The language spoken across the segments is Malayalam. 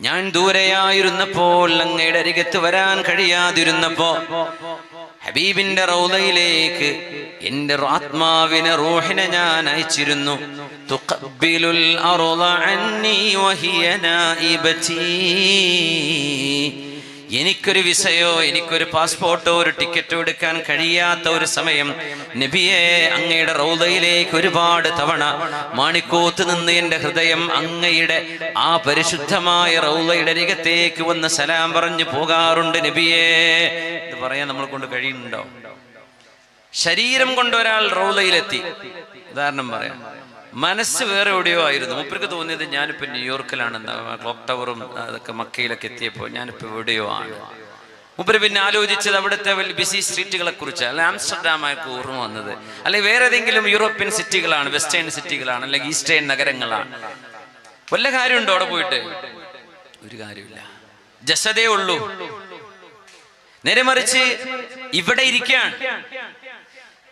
ഞാൻ ദൂരെയായിരുന്നപ്പോൾ അങ്ങയുടെ അരികത്ത് വരാൻ കഴിയാതിരുന്നപ്പോ ഹബീബിന്റെ റൗദയിലേക്ക് എന്റെ ആത്മാവിനെ റൂഹിനെ ഞാൻ അയച്ചിരുന്നു. തുഖബ്ബിലുൽ അർള അന്നി വഹിയ എനിക്കൊരു വിസയോ എനിക്കൊരു പാസ്പോർട്ടോ ഒരു ടിക്കറ്റോ എടുക്കാൻ കഴിയാത്ത ഒരു സമയം. നബിയെ അങ്ങയുടെ റൗദയിലേക്ക് ഒരുപാട് തവണ മാണിക്കോത്ത് നിന്ന് എന്റെ ഹൃദയം അങ്ങയുടെ ആ പരിശുദ്ധമായ റൗദയുടെ അരികത്തേക്ക് വന്ന് സലാം പറഞ്ഞു പോകാറുണ്ട് നബിയെ. എന്ന് പറയാൻ നമ്മൾ കൊണ്ട് കഴിയുന്നുണ്ടോ? ശരീരം കൊണ്ട് ഒരാൾ റൗദയിലെത്തി. ഉദാഹരണം പറയാം. മനസ്സ് വേറെ എവിടെയോ ആയിരുന്നു. മൂപ്പർക്ക് തോന്നിയത് ഞാനിപ്പോ ന്യൂയോർക്കിലാണെന്ന് ക്ലോക്ക് ടവറും അതൊക്കെ മക്കയിലൊക്കെ എത്തിയപ്പോൾ ഞാനിപ്പോ എവിടെയോ ആണ്. മൂപ്പര് പിന്നെ ആലോചിച്ചത് അവിടുത്തെ ബിസി സ്ട്രീറ്റുകളെ കുറിച്ച്. അല്ലെ ആംസ്റ്റർഡാമായിട്ട് ഓർമ്മ വന്നത്. അല്ലെ വേറെ ഏതെങ്കിലും യൂറോപ്യൻ സിറ്റികളാണ് വെസ്റ്റേൺ സിറ്റികളാണ് അല്ലെങ്കിൽ ഈസ്റ്റേൺ നഗരങ്ങളാണ്. വല്ല കാര്യമുണ്ടോ അവിടെ പോയിട്ട്? ഒരു കാര്യമില്ല. ജസതേ ഉള്ളൂ. നേരെ മറിച്ച് ഇവിടെ ഇരിക്കുകയാണ്.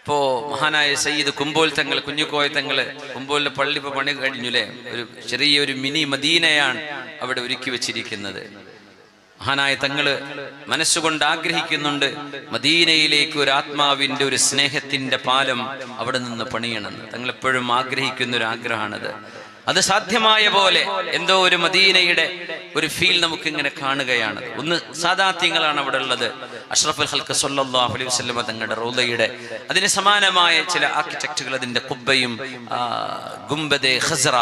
ഇപ്പോ മഹാനായ സയ്യിദ് കുമ്പോൽ തങ്ങൾ കുഞ്ഞുക്കോയ തങ്ങൾ കുമ്പോലിന്റെ പള്ളി ഇപ്പൊ പണി കഴിഞ്ഞു അല്ലേ ഒരു ചെറിയൊരു മിനി മദീനയാണ് അവിടെ ഒരുക്കി വെച്ചിരിക്കുന്നത്. മഹാനായ തങ്ങൾ മനസ്സുകൊണ്ട് ആഗ്രഹിക്കുന്നുണ്ട് മദീനയിലേക്ക് ഒരു ആത്മാവിന്റെ ഒരു സ്നേഹത്തിന്റെ പാലം അവിടെ നിന്ന് പണിയണം തങ്ങൾ എപ്പോഴും ആഗ്രഹിക്കുന്ന ഒരു ആഗ്രഹമാണത്. അത് സാധ്യമായ പോലെ എന്തോ ഒരു മദീനയുടെ ഒരു ഫീൽ നമുക്ക് ഇങ്ങനെ കാണുകയാണ്. ഒന്ന് സാധാത്യങ്ങളാണ് അവിടെ ഉള്ളത്. അഷ്റഫുൽ ഹൽക്ക് സല്ലല്ലാഹു അലൈഹി വസല്ലമ തങ്ങളുടെ റൗദയുടെ അതിന് സമാനമായ ചില ആർക്കിടെക്റ്റുകൾ അതിന്റെ കുബ്ബയും ഗുംബദെ ഖസ്റ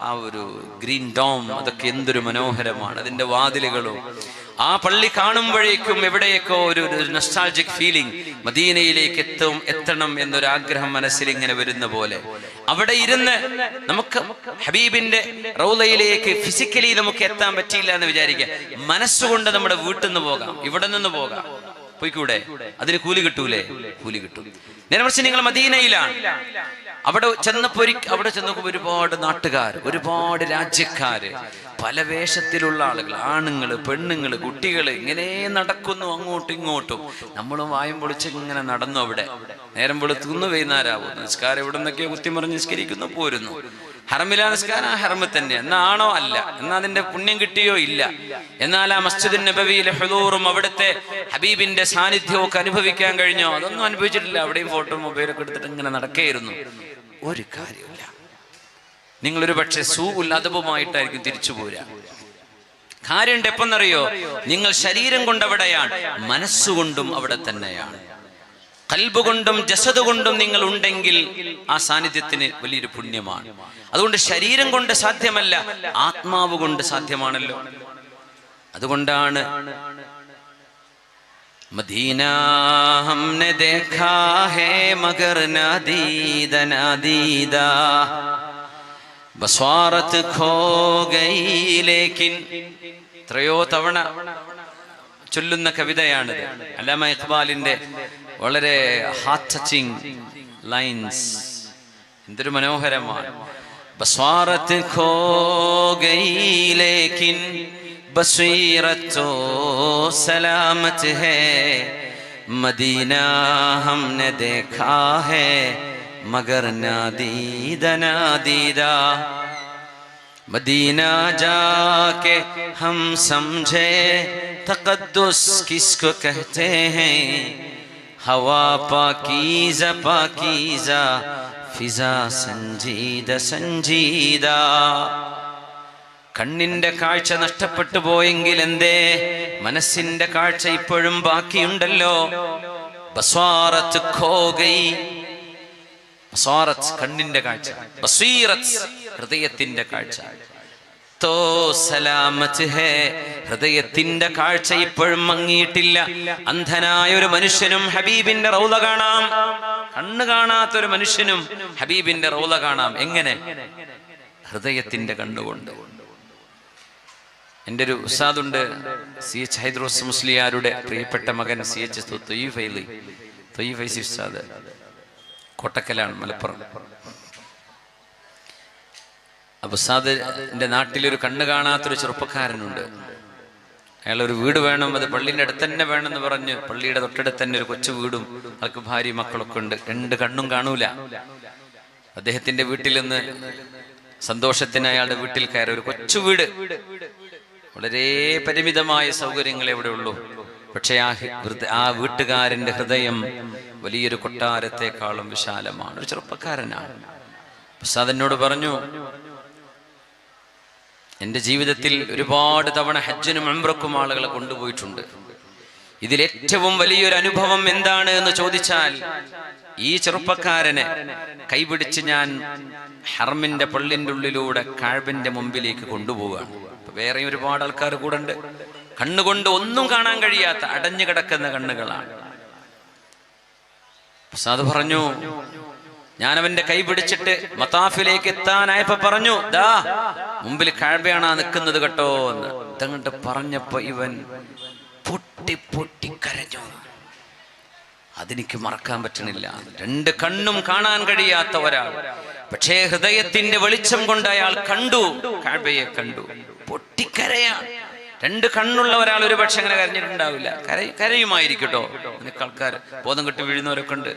ആ ഒരു ഗ്രീൻ ഡോം അതൊക്കെ എന്തൊരു മനോഹരമാണ്. അതിന്റെ വാതിലുകളും ആ പള്ളി കാണുമ്പോഴേക്കും എവിടെയൊക്കെ ഒരു നൊസ്റ്റാൾജിക് ഫീലിംഗ് മദീനയിലേക്ക് എത്തും എത്തണം എന്നൊരു ആഗ്രഹം മനസ്സിൽ ഇങ്ങനെ വരുന്ന പോലെ. അവിടെ ഇരുന്ന് നമുക്ക് ഹബീബിന്റെ റൗലയിലേക്ക് ഫിസിക്കലി നമുക്ക് എത്താൻ പറ്റിയില്ല എന്ന് വിചാരിക്കുക. മനസ്സുകൊണ്ട് നമ്മുടെ വീട്ടിൽ നിന്ന് പോകാം ഇവിടെ നിന്ന് പോകാം. പോയിക്കൂടെ? അതിന് കൂലി കിട്ടൂലേ? കൂലി കിട്ടും. നേരെ മറിച്ച് നിങ്ങൾ മദീനയിലാണ്. അവിടെ ചെന്നപ്പോ അവിടെ ചെന്നപ്പോ ഒരുപാട് നാട്ടുകാർ ഒരുപാട് രാജ്യക്കാര് പല വേഷത്തിലുള്ള ആളുകൾ ആണുങ്ങൾ പെണ്ണുങ്ങൾ കുട്ടികൾ ഇങ്ങനെ നടക്കുന്നു അങ്ങോട്ടും ഇങ്ങോട്ടും. നമ്മളും വായും പൊളിച്ച് ഇങ്ങനെ നടന്നു അവിടെ. നേരം വെളുത്തുന്നു വൈകുന്നേരമാവും നിസ്കാരം ഇവിടെ നിന്നൊക്കെ കുത്തിമറിഞ്ഞ് നിസ്കരിക്കുന്നു പോരുന്നു. ഹർമില നിസ്കാരം ഹറമിൽ തന്നെ. എന്നാണോ അല്ല. എന്നാ അതിന്റെ പുണ്യം കിട്ടിയോ ഇല്ല. എന്നാൽ ആ മസ്ജിദ് നബവിയിലെ ഹുദൂറും അവിടുത്തെ ഹബീബിന്റെ സാന്നിധ്യവും ഒക്കെ അനുഭവിക്കാൻ കഴിഞ്ഞോ? അതൊന്നും അനുഭവിച്ചിട്ടില്ല. അവിടെയും ഫോട്ടോ മൊബൈലൊക്കെ എടുത്തിട്ട് ഇങ്ങനെ നടക്കുകയായിരുന്നു ഒരു കാര്യമില്ല നിങ്ങളൊരു പക്ഷേ സൂ ഉല്ലതവുമായിട്ടായിരിക്കും തിരിച്ചു പോരാ കാര്യം എപ്പെന്നറിയോ? നിങ്ങൾ ശരീരം കൊണ്ടവിടെയാണ് മനസ്സുകൊണ്ടും അവിടെ തന്നെയാണ്. കൽബുകൊണ്ടും ജസത് കൊണ്ടും നിങ്ങൾ ഉണ്ടെങ്കിൽ ആ സാന്നിധ്യത്തിന് വലിയൊരു പുണ്യമാണ്. അതുകൊണ്ട് ശരീരം കൊണ്ട് സാധ്യമല്ല ആത്മാവ് കൊണ്ട് സാധ്യമാണല്ലോ. അതുകൊണ്ടാണ് मदीना हमने देखा है मगर नादीद नादीदा बस्वारत खो गई लेकिन എത്രയോ തവണ ചൊല്ലുന്ന കവിതയാണിത് അല്ലാമ ഇഖ്ബാലിന്റെ വളരെ ഹാർട്ട് ടച്ചിങ് ലൈൻസ് എന്തൊരു മനോഹരമാണ് ബസ്വാറത്ത് ഖോ بصیرت و سلامت ہے۔ مدینہ ہم نے دیکھا ہے، مگر نادید نادیدہ۔ مدینہ جا کے ہم سمجھے، تقدس کس کو کہتے ہیں؟ ہوا پاکیزہ پاکیزہ، فضا سنجیدہ سنجیدہ۔ കണ്ണിന്റെ കാഴ്ച നഷ്ടപ്പെട്ടു പോയെങ്കിൽ എന്തേ മനസ്സിന്റെ കാഴ്ച ഇപ്പോഴും ബാക്കിയുണ്ടല്ലോ. കണ്ണിന്റെ കാഴ്ച. ഹൃദയത്തിന്റെ കാഴ്ച. തോ സലാമത്ത് ഹൃദയത്തിന്റെ കാഴ്ച ഇപ്പോഴും മങ്ങിയിട്ടില്ല. അന്ധനായ ഒരു മനുഷ്യനും ഹബീബിന്റെ റൗല കാണാം. കണ്ണു കാണാത്ത ഒരു മനുഷ്യനും ഹബീബിന്റെ റൗല കാണാം. എങ്ങനെ? ഹൃദയത്തിന്റെ കണ്ണുകൊണ്ട്. എന്റെ ഒരു ഉസ്താദുണ്ട് സി എച്ച് ഹൈദ്രോസ് മുസ്ലിയാരുടെ പ്രിയപ്പെട്ട മകൻ സി എച്ച് ഉസാദ് ഉസ്താദ്. കൊട്ടക്കലാണ് മലപ്പുറം. അപ്പൊ ഉസ്താദിന്റെ നാട്ടിലൊരു കണ്ണു കാണാത്തൊരു ചെറുപ്പക്കാരനുണ്ട്. അയാൾ ഒരു വീട് വേണം അത് പള്ളിന്റെ അടുത്ത് തന്നെ വേണമെന്ന് പറഞ്ഞ് പള്ളിയുടെ തൊട്ടടുത്ത് തന്നെ ഒരു കൊച്ചു വീടും അവർക്ക് ഭാര്യ മക്കളൊക്കെ ഉണ്ട്. രണ്ട് കണ്ണും കാണൂല. അദ്ദേഹത്തിന്റെ വീട്ടിൽ നിന്ന് സന്തോഷത്തിന് അയാളുടെ വീട്ടിൽ കയറി ഒരു കൊച്ചു വീട്. വളരെ പരിമിതമായ സൗകര്യങ്ങൾ എവിടെ ഉള്ളൂ. പക്ഷെ ആ ആ വീട്ടുകാരന്റെ ഹൃദയം വലിയൊരു കൊട്ടാരത്തെക്കാളും വിശാലമാണ്. ഒരു ചെറുപ്പക്കാരനാണ്. എന്നോട് പറഞ്ഞു എന്റെ ജീവിതത്തിൽ ഒരുപാട് തവണ ഹജ്ജിനും അമ്രക്കും ആളുകളെ കൊണ്ടുപോയിട്ടുണ്ട്. ഇതിൽ ഏറ്റവും വലിയൊരു അനുഭവം എന്താണ് എന്ന് ചോദിച്ചാൽ ഈ ചെറുപ്പക്കാരനെ കൈപിടിച്ച് ഞാൻ ഹർമിന്റെ പള്ളിന്റെ ഉള്ളിലൂടെ കാഴ്ബിന്റെ മുമ്പിലേക്ക് കൊണ്ടുപോവുകയാണ്. വേറെയും ഒരുപാട് ആൾക്കാർ കൂടെ ഉണ്ട് കണ്ണുകൊണ്ട് ഒന്നും കാണാൻ കഴിയാത്ത അടഞ്ഞു കിടക്കുന്ന കണ്ണുകളാണ്. പ്രസാദ് പറഞ്ഞു ഞാൻ അവന്റെ കൈ പിടിച്ചിട്ട് മതാഫിലേക്ക് എത്താനായപ്പോ പറഞ്ഞു ദാ മുമ്പിൽ കാഴ്വയാണ് നിൽക്കുന്നത് കേട്ടോ എന്ന്. ഇതങ്ങോട്ട് പറഞ്ഞപ്പോ ഇവൻ പൊട്ടി പൊട്ടി കരഞ്ഞു. അതെനിക്ക് മറക്കാൻ പറ്റണില്ല. രണ്ട് കണ്ണും കാണാൻ കഴിയാത്ത ഒരാൾ. പക്ഷേ ഹൃദയത്തിന്റെ വെളിച്ചം കൊണ്ട് അയാൾ കണ്ടു. കാഴ്വയെ കണ്ടു. പൊട്ടിക്കരയാണ്. രണ്ട് കണ്ണുള്ള ഒരാൾ ഒരു പക്ഷെ അങ്ങനെ കരഞ്ഞിട്ടുണ്ടാവില്ല. കര കരയുമായിരിക്കട്ടോ. ആൾക്കാർ ബോധം കെട്ട് വീഴുന്നവരൊക്കെ ഉണ്ട്.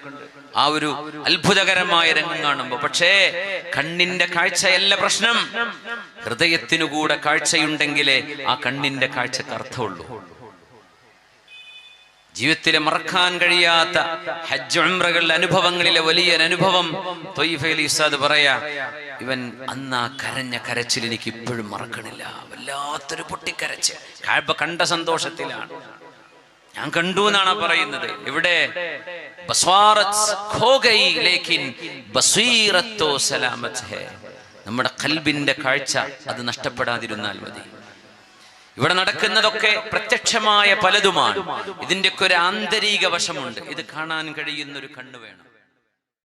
ആ ഒരു അത്ഭുതകരമായ രംഗം കാണുമ്പോ. പക്ഷേ കണ്ണിന്റെ കാഴ്ചയല്ല പ്രശ്നം. ഹൃദയത്തിനു കൂടെ കാഴ്ചയുണ്ടെങ്കിലേ ആ കണ്ണിന്റെ കാഴ്ചക്ക് അർത്ഥമുള്ളൂ. ജീവിതത്തിലെ മറക്കാൻ കഴിയാത്ത ഹജ്ജ് ഉംറകളുടെ അനുഭവങ്ങളിലെ വലിയ അനുഭവം ഇസാദ് പറയാ ഇവൻ അന്ന് ആ കരഞ്ഞ കരച്ചിൽ എനിക്ക് ഇപ്പോഴും മറക്കണില്ല. വല്ലാത്തൊരു പൊട്ടിക്കരച്ച് കാഴ്പ കണ്ട സന്തോഷത്തിലാണ്. ഞാൻ കണ്ടു എന്നാണ് പറയുന്നത്. ഇവിടെ നമ്മുടെ കൽബിന്റെ കാഴ്ച അത് നഷ്ടപ്പെടാതിരുന്നാൽ മതി. ഇവിടെ നടക്കുന്നതൊക്കെ പ്രത്യക്ഷമായ പലതുമാണ്. ഇതിന്റെയൊക്കെ ഒരു ആന്തരിക വശമുണ്ട്. ഇത് കാണാൻ കഴിയുന്ന ഒരു കണ്ണ് വേണം.